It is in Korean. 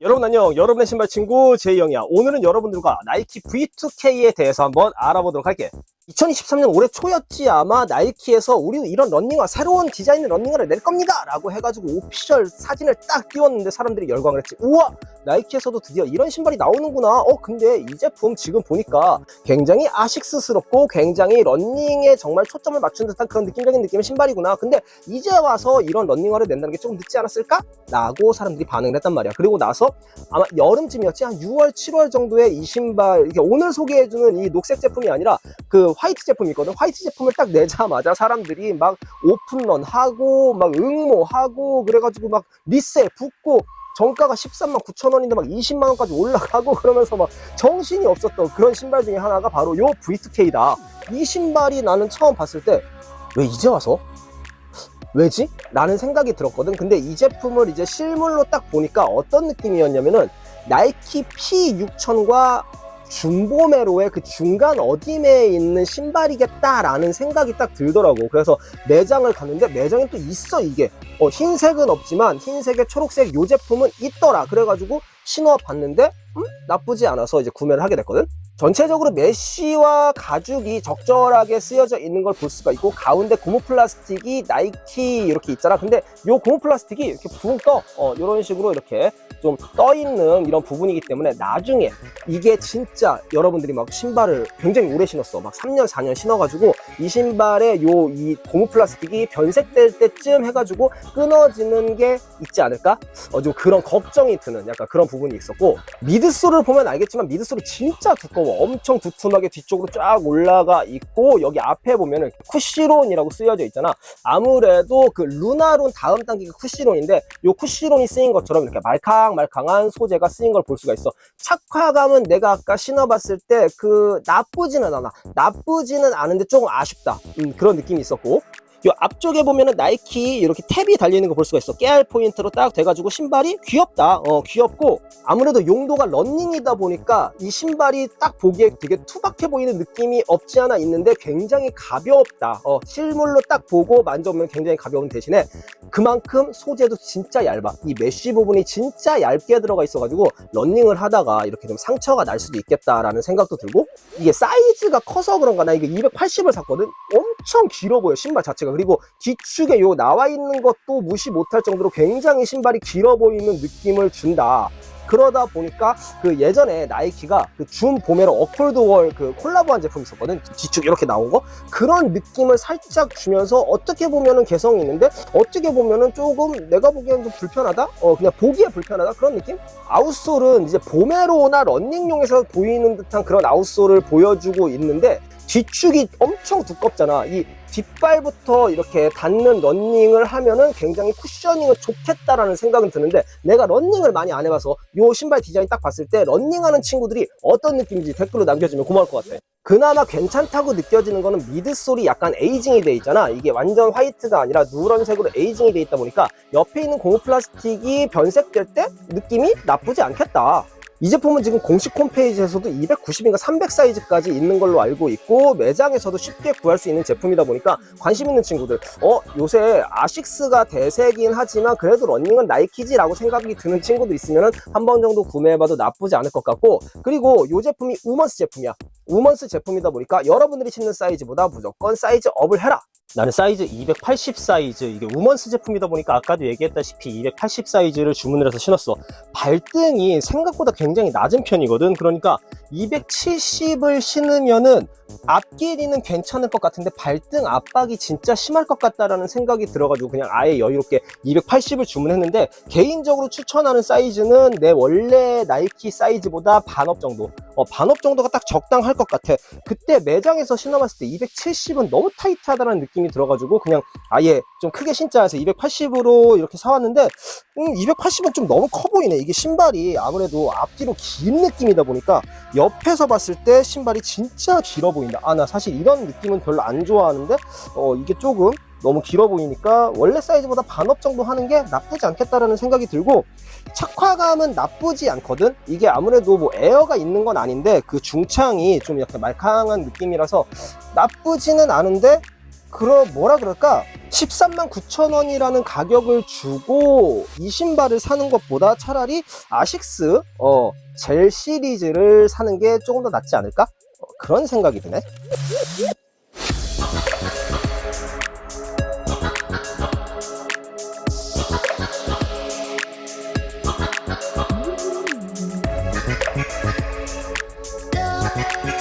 여러분 안녕. 여러분의 신발 친구 제이영이야. 오늘은 여러분들과 나이키 V2K에 대해서 한번 알아보도록 할게 2023년 올해 초였지 아마 나이키에서 우리 이런 런닝화 새로운 디자인의 런닝화를 낼 겁니다! 라고 해가지고 오피셜 사진을 딱 띄웠는데 사람들이 열광을 했지. 우와! 나이키에서도 드디어 이런 신발이 나오는구나! 어 근데 이 제품 지금 보니까 굉장히 아식스스럽고 굉장히 런닝에 정말 초점을 맞춘 듯한 그런 느낌적인 느낌의 신발이구나. 근데 이제 와서 이런 런닝화를 낸다는 게 조금 늦지 않았을까? 라고 사람들이 반응을 했단 말이야. 그리고 나서 아마 여름쯤이었지 한 6월 7월 정도에 이 신발 이렇게 오늘 소개해주는 이 녹색 제품이 아니라 그 화이트 제품이 있거든 화이트 제품을 딱 내자마자 사람들이 막 오픈런 하고 막 응모하고 그래가지고 막 리셀 붙고 정가가 13만 9천 원인데 막 20만 원까지 올라가고 그러면서 막 정신이 없었던 그런 신발 중에 하나가 바로 요 V2K다 이 신발이 나는 처음 봤을 때 왜 이제 와서 왜지? 라는 생각이 들었거든. 근데 이 제품을 이제 실물로 딱 보니까 어떤 느낌이었냐면은 나이키 P6000과 중보메로의 그 중간 어딘에 있는 신발이겠다라는 생각이 딱 들더라고. 그래서 매장을 갔는데 매장에 또 있어 이게. 어, 흰색은 없지만 흰색에 초록색 요 제품은 있더라. 그래가지고 신어 봤는데 음? 나쁘지 않아서 이제 구매를 하게 됐거든. 전체적으로 메쉬와 가죽이 적절하게 쓰여져 있는 걸 볼 수가 있고 가운데 고무 플라스틱이 나이키 이렇게 있잖아. 근데 요 고무 플라스틱이 이렇게 붕 떠. 어, 이런 식으로 이렇게 좀 떠 있는 이런 부분이기 때문에 나중에 이게 진짜 여러분들이 막 신발을 굉장히 오래 신었어. 막 3년 4년 신어가지고 이 신발에 요 이 고무 플라스틱이 변색될 때쯤 해가지고 끊어지는 게 있지 않을까? 어, 좀 그런 걱정이 드는 약간 그런 부분이 있었고 미드솔을 보면 알겠지만 미드솔이 진짜 두꺼워 엄청 두툼하게 뒤쪽으로 쫙 올라가 있고 여기 앞에 보면은 쿠시론이라고 쓰여져 있잖아. 아무래도 그 루나론 다음 단계가 쿠시론인데 요 쿠시론이 쓰인 것처럼 이렇게 말캉말캉한 소재가 쓰인 걸 볼 수가 있어. 착화감은 내가 아까 신어봤을 때 그 나쁘지는 않아. 나쁘지는 않은데 조금 아쉽다. 음, 그런 느낌이 있었고 이 앞쪽에 보면은 나이키 이렇게 탭이 달려있는 거 볼 수가 있어. 깨알 포인트로 딱 돼가지고 신발이 귀엽다. 어, 귀엽고 아무래도 용도가 런닝이다 보니까 이 신발이 딱 보기에 되게 투박해 보이는 느낌이 없지 않아 있는데 굉장히 가볍다. 어, 실물로 딱 보고 만져보면 굉장히 가벼운 대신에 그만큼 소재도 진짜 얇아. 이 메쉬 부분이 진짜 얇게 들어가 있어가지고 런닝을 하다가 이렇게 좀 상처가 날 수도 있겠다라는 생각도 들고 이게 사이즈가 커서 그런가 나 이게 280을 샀거든. 엄 청 길어 보여 신발 자체가. 그리고 뒤축에 요 나와 있는 것도 무시 못할 정도로 굉장히 신발이 길어 보이는 느낌을 준다. 그러다 보니까 그 예전에 나이키가 그줌 보메로 어콜드월 그 콜라보한 제품 있었거든. 뒤축 이렇게 나온 거? 그런 느낌을 살짝 주면서 어떻게 보면은 개성이 있는데 어떻게 보면은 조금 내가 보기엔 좀 불편하다? 어 그냥 보기에 불편하다? 그런 느낌? 아웃솔은 이제 보메로나 런닝용에서 보이는 듯한 그런 아웃솔을 보여주고 있는데 뒤축이 엄청 두껍잖아. 이 뒷발부터 이렇게 닿는 런닝을 하면은 굉장히 쿠셔닝은 좋겠다라는 생각은 드는데 내가 런닝을 많이 안 해봐서 요 신발 디자인 딱 봤을 때 런닝하는 친구들이 어떤 느낌인지 댓글로 남겨주면 고마울 것 같아. 그나마 괜찮다고 느껴지는 거는 미드솔이 약간 에이징이 돼 있잖아. 이게 완전 화이트가 아니라 누런색으로 에이징이 돼 있다 보니까 옆에 있는 고무 플라스틱이 변색될 때 느낌이 나쁘지 않겠다. 이 제품은 지금 공식 홈페이지에서도 290인가 300 사이즈까지 있는 걸로 알고 있고 매장에서도 쉽게 구할 수 있는 제품이다 보니까 관심 있는 친구들. 어 요새 아식스가 대세긴 하지만 그래도 런닝은 나이키지라고 생각이 드는 친구도 있으면 한 번 정도 구매해봐도 나쁘지 않을 것 같고 그리고 이 제품이 우먼스 제품이야. 우먼스 제품이다 보니까 여러분들이 신는 사이즈보다 무조건 사이즈 업을 해라 나는 사이즈 280 사이즈 이게 우먼스 제품이다 보니까 아까도 얘기했다시피 280 사이즈를 주문을 해서 신었어. 발등이 생각보다 굉장히 낮은 편이거든. 그러니까 270을 신으면은 앞길이는 괜찮을 것 같은데 발등 압박이 진짜 심할 것 같다라는 생각이 들어가지고 그냥 아예 여유롭게 280을 주문했는데 개인적으로 추천하는 사이즈는 내 원래 나이키 사이즈보다 반업 정도. 어, 반업 정도가 딱 적당할 것 같아. 그때 매장에서 신어봤을 때 270은 너무 타이트하다는 느낌이 들어가지고 그냥 아예 좀 크게 신자 해서 280으로 이렇게 사왔는데 음, 280은 좀 너무 커 보이네. 이게 신발이 아무래도 앞뒤로 긴 느낌이다 보니까 옆에서 봤을 때 신발이 진짜 길어 보인다. 아 나 사실 이런 느낌은 별로 안 좋아하는데 어, 이게 조금 너무 길어 보이니까 원래 사이즈보다 반업 정도 하는 게 나쁘지 않겠다라는 생각이 들고 착화감은 나쁘지 않거든? 이게 아무래도 뭐 에어가 있는 건 아닌데 그 중창이 좀 약간 말캉한 느낌이라서 나쁘지는 않은데 그럼 뭐라 그럴까? 13만 9천 원이라는 가격을 주고 이 신발을 사는 것보다 차라리 아식스 어, 젤 시리즈를 사는 게 조금 더 낫지 않을까? 어, 그런 생각이 드네. 음.